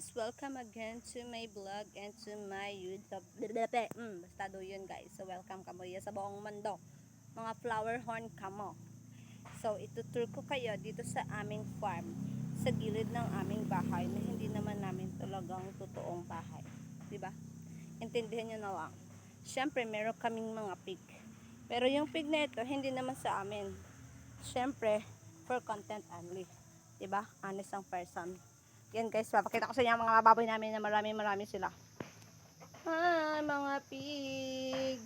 guys! Welcome again to my vlog and to my YouTube. Mm, basta do yun guys. So welcome kamo ya sa buong mundo. Mga flower horn kamo. So itutur ko kayo dito sa aming farm. Sa gilid ng aming bahay na hindi naman namin talagang totoong bahay. ba? Intindihan nyo na lang. Siyempre meron kaming mga pig. Pero yung pig na ito hindi naman sa amin. Siyempre for content only. ba? Honest ang person. Yan guys, papakita ko sa inyo mga baboy namin na marami marami sila. Hi mga pig.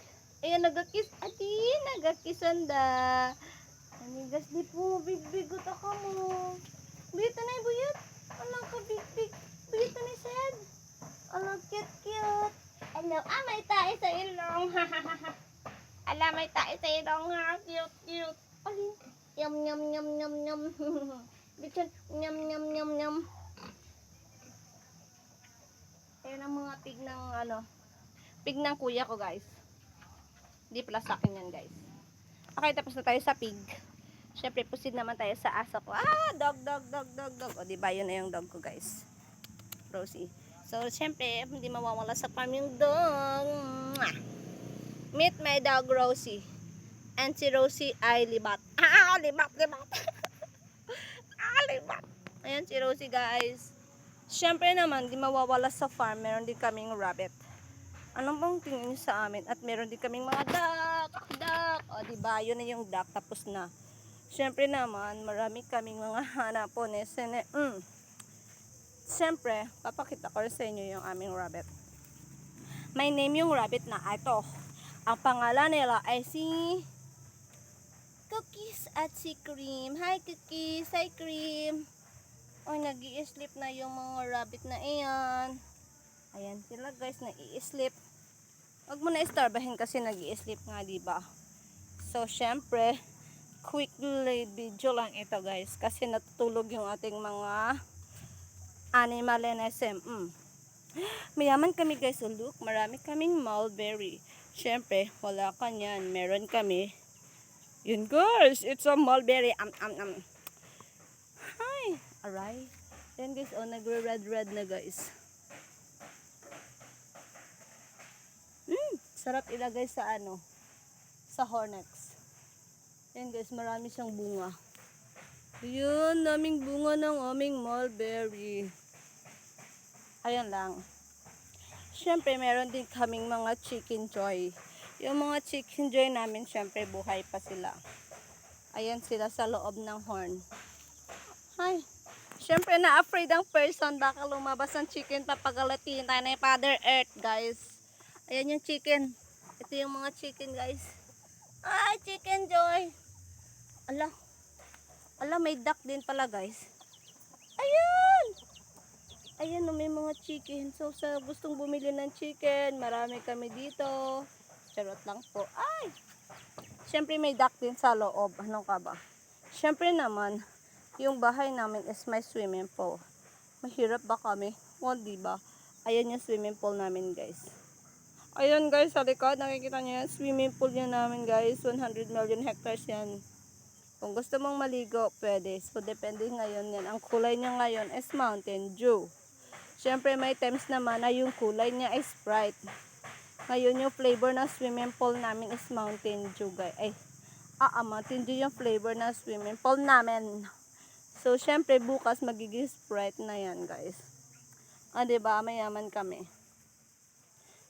Ayan, nagakis. Ati, nagakisanda. Amigas di po, big-bigot ako mo. Buyot na buyot. Alam ka, big-big. Buyot na sad. Alam, cute-cute. Ano, ah, may tae sa ilong. Ala, may tae sa ilong ha. Cute-cute. Alin? Yum, yum, yum, yum, yum. Bichon, yum, yum, yum, yum. Ayan ang mga pig ng ano, pig ng kuya ko guys. Hindi pala sa akin yan guys. Okay, tapos na tayo sa pig. Siyempre, proceed naman tayo sa aso ko. Ah, dog, dog, dog, dog, dog. O, diba, yun na yung dog ko guys. Rosie. So, siyempre, hindi mawawala sa farm yung dog. Meet my dog, Rosie. And si Rosie ay libat. Ah, libat, libat. ah, libat. Ayan si Rosie guys. Siyempre naman, di mawawala sa farm, meron din kaming rabbit. Anong bang tingin niyo sa amin? At meron din kaming mga duck, duck. O, di ba? Yun na yung duck, tapos na. Siyempre naman, marami kaming mga hanapon eh. Mm. Siyempre, papakita ko sa inyo yung aming rabbit. May name yung rabbit na ito. Ang pangalan nila ay si Cookies at si Cream. Hi Cookies, hi Cream. Oy, nag sleep na yung mga rabbit na iyan. Ayan sila guys, nag sleep Huwag mo na istarbahin kasi nag sleep nga, di ba? So, syempre, quick video lang ito guys. Kasi natutulog yung ating mga animal NSM. Mm. Mayaman kami guys. So, look, marami kaming mulberry. Syempre, wala ka niyan. Meron kami. Yun guys, it's a mulberry. Am, am, am. Hi! Aray. Yan guys, oh, nagre-red-red na guys. Mm, sarap ilagay sa ano, sa Hornex. Yan guys, marami siyang bunga. Yun, daming bunga ng aming mulberry. Ayan lang. Siyempre, meron din kaming mga chicken joy. Yung mga chicken joy namin, siyempre, buhay pa sila. Ayan sila sa loob ng horn. Hi. Siyempre, na-afraid ang person. Baka lumabas ang chicken papagalatin tayo ng Father Earth, guys. Ayan yung chicken. Ito yung mga chicken, guys. Ay, chicken joy. Ala. Ala, may duck din pala, guys. Ayan! Ayan, may mga chicken. So, sa gustong bumili ng chicken, marami kami dito. Charot lang po. Ay! Siyempre, may duck din sa loob. Anong ka ba? Siyempre naman, yung bahay namin is may swimming pool. Mahirap ba kami? O, diba? Ayan yung swimming pool namin, guys. Ayan, guys, sa likod, nakikita nyo yan. Swimming pool yan namin, guys. 100 million hectares yan. Kung gusto mong maligo, pwede. So, depende ngayon yan. Ang kulay niya ngayon is Mountain Dew. Siyempre, may times naman na yung kulay niya is Sprite. Ngayon, yung flavor ng swimming pool namin is Mountain Dew, guys. Ay, ah, ah, Mountain Dew yung flavor ng swimming pool namin. So, syempre, bukas magiging Sprite na yan, guys. Ah, diba? Mayaman kami.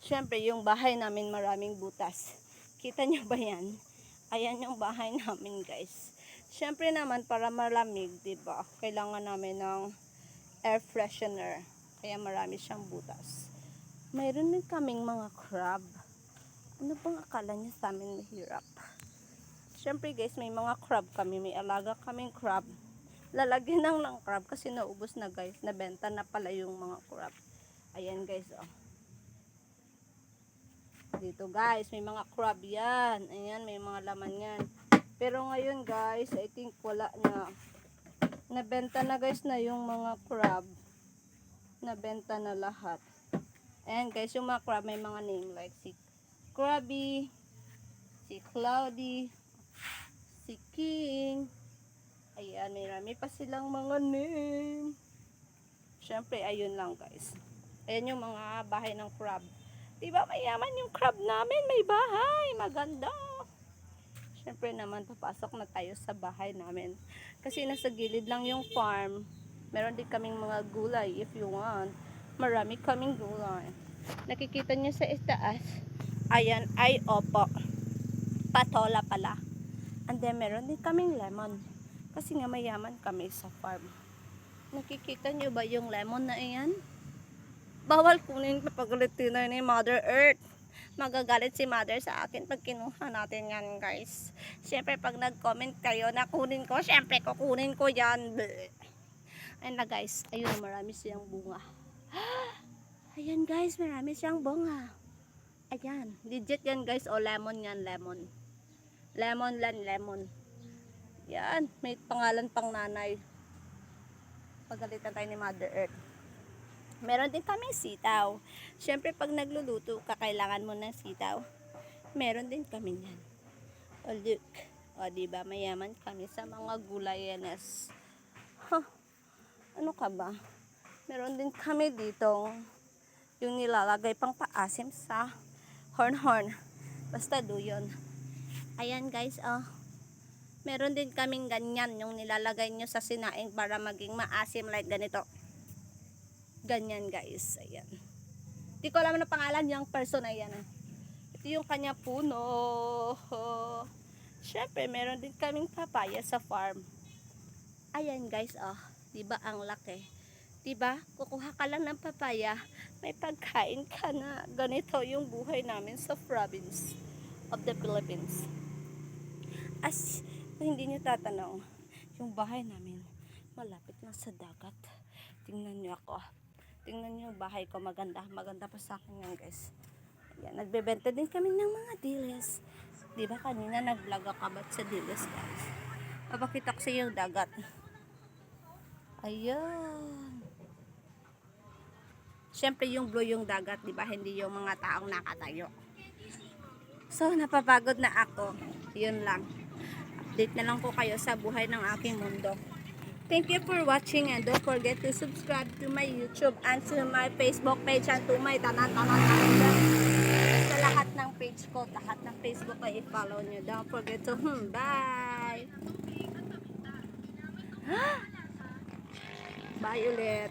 Syempre, yung bahay namin maraming butas. Kita nyo ba yan? Ayan yung bahay namin, guys. Syempre naman, para malamig, diba? Kailangan namin ng air freshener. Kaya marami siyang butas. Mayroon din kaming mga crab. Ano bang akala niya sa amin mahirap? Syempre guys, may mga crab kami. May alaga kaming crab. Lalagyan lang ng crab kasi naubos na guys. Nabenta na pala yung mga crab. Ayan guys, oh. Dito guys, may mga crab yan. Ayan, may mga laman yan. Pero ngayon guys, I think wala na. Nabenta na guys na yung mga crab. Nabenta na lahat. Ayan guys, yung mga crab may mga name like si Krabby, si Cloudy, si King. Ayan, may rami pa silang mga name. Siyempre, ayun lang guys. Ayan yung mga bahay ng crab. Diba mayaman yung crab namin? May bahay. Maganda. Siyempre naman, papasok na tayo sa bahay namin. Kasi nasa gilid lang yung farm. Meron din kaming mga gulay if you want. Marami kaming gulay. Nakikita niyo sa itaas. Ayan ay opo. Patola pala. And then meron din kaming lemon. Kasi nga mayaman kami sa farm. Nakikita niyo ba yung lemon na iyan? Bawal kunin papagalitin na ni Mother Earth. Magagalit si Mother sa akin pag kinuha natin yan, guys. Siyempre, pag nag-comment kayo na kunin ko, siyempre, kukunin ko yan. Bleh. Ayun na, guys. Ayun, marami siyang bunga. Ayan, guys. Marami siyang bunga. Ayan. Legit yan, guys. O, lemon yan, lemon. Lemon lan, lemon. Yan. May pangalan pang nanay. Pagalitan tayo ni Mother Earth. Meron din kami sitaw. Siyempre, pag nagluluto ka, kailangan mo ng sitaw. Meron din kami yan. O, look. O, diba, mayaman kami sa mga gulayanes. Huh. Ano ka ba? Meron din kami dito yung nilalagay pang paasim sa horn-horn. Basta do yun. Ayan guys, oh. Meron din kaming ganyan yung nilalagay nyo sa sinaing para maging maasim like ganito. Ganyan guys. Ayan. Di ko alam na pangalan yung person na yan. ah. Ito yung kanya puno. Siyempre, meron din kaming papaya sa farm. Ayan guys, oh. Diba ang laki? Diba? Kukuha ka lang ng papaya, may pagkain ka na. Ganito yung buhay namin sa province of the Philippines. As hindi nyo tatanong, yung bahay namin malapit na sa dagat. Tingnan nyo ako. Tingnan nyo bahay ko. Maganda. Maganda pa sa akin yan guys. Ayan, nagbebenta din kami ng mga dilis. Di ba kanina nag-vlog ako about sa dilis guys. Papakita ko sa yung dagat. Ayan. Siyempre yung blue yung dagat, di ba? Hindi yung mga taong nakatayo. So, napapagod na ako. Yun lang. Update na lang po kayo sa buhay ng aking mundo. Thank you for watching and don't forget to subscribe to my YouTube and to my Facebook page and to my tanan-tanan tanan Sa lahat ng page ko, lahat ng Facebook ay i-follow nyo. Don't forget to, hmm, bye! Bye ulit!